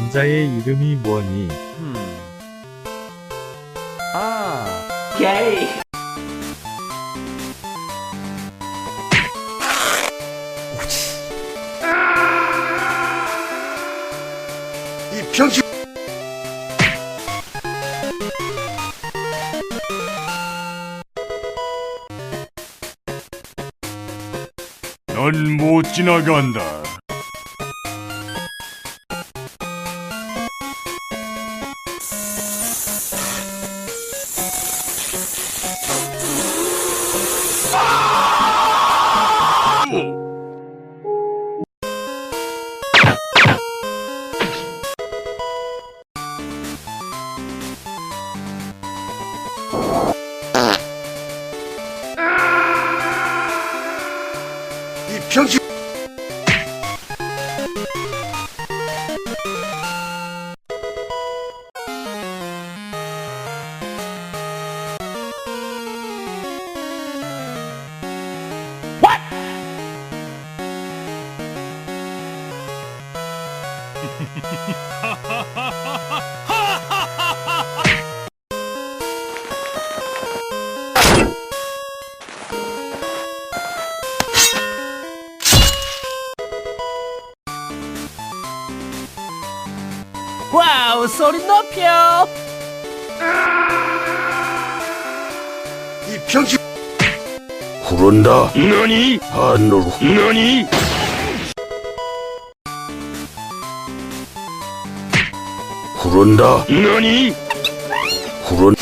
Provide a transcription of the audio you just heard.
남자의 이름이 뭐니? 아, 게이. 이 병신. 넌 못 지나간다. Don't you... What? Ha ha ha ha ha! 와우 소리 높여. 이 병신. 구른다. 너니? 하늘로 너니? 구른다. 너니? 구른.